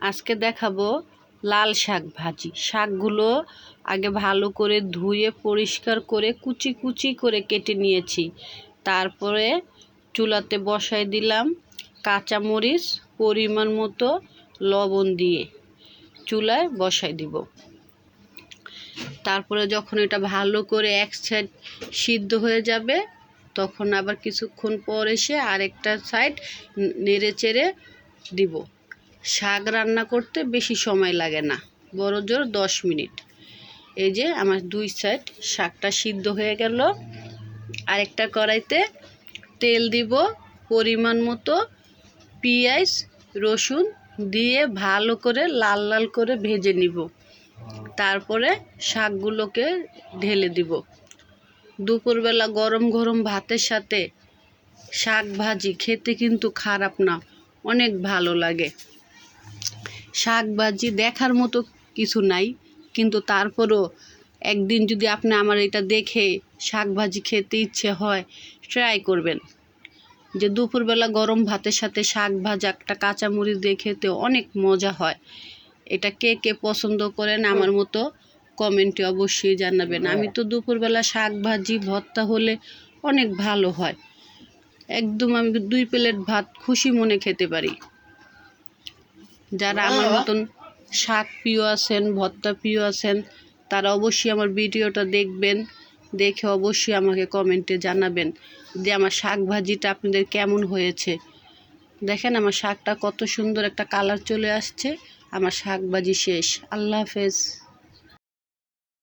আজকে দেখাবো লাল শাক ভাজি। শাকগুলো আগে ভালো করে ধুয়ে, পরিষ্কার করে, কুচি কুচি করে কেটে নিয়েছি। তারপরে চুলাতে বসাই দিলাম কাঁচামরিচ, পরিমাণ মতো লবণ দিয়ে চুলায় বসাই দিব। তারপরে যখন এটা ভালো করে এক সাইড সিদ্ধ হয়ে যাবে, তখন আবার কিছুক্ষণ পর এসে আরেকটা সাইড নেড়ে চেড়ে দিব। শাক রান্না করতে বেশি সময় লাগে না, বড় জোর দশ মিনিট। এই যে আমার দুই সাইড শাকটা সিদ্ধ হয়ে গেল। আরেকটা কড়াইতে তেল দিব, পরিমাণ মতো পেঁয়াজ, রসুন দিয়ে ভালো করে লাল লাল করে ভেজে নিব। তারপরে শাকগুলোকে ঢেলে দিব। দুপুরবেলা গরম গরম ভাতের সাথে শাক ভাজি খেতে কিন্তু খারাপ না, অনেক ভালো লাগে। শাক ভাজি দেখার মতো কিছু নাই, কিন্তু তারপরও একদিন যদি আপনি আমার এটা দেখে শাক ভাজি খেতে ইচ্ছে হয় ট্রাই করবেন। যে দুপুরবেলা গরম ভাতের সাথে শাক ভাজা, একটা কাঁচামরিচ দিয়ে খেতে অনেক মজা হয়। এটা কে কে পছন্দ করেন আমার মতো কমেন্টে অবশ্যই জানাবেন। আমি তো দুপুরবেলা শাক ভাজি ভর্তা হলে অনেক ভালো হয়। একদম আমি দুই প্লেট ভাত খুশি মনে খেতে পারি। যারা আমার মতন শাক প্রিয় আছেন ভর্তা প্রিয় আছেন তারা অবশ্যই আমার ভিডিওটা দেখবেন দেখে অবশ্যই আমাকে কমেন্টে জানাবেন যে আমার শাক ভাজিটা আপনাদের কেমন হয়েছে। দেখেন আমার শাকটা কত সুন্দর একটা কালার চলে আসছে। আমার শাক ভাজি শেষ। আল্লাহ হাফেজ।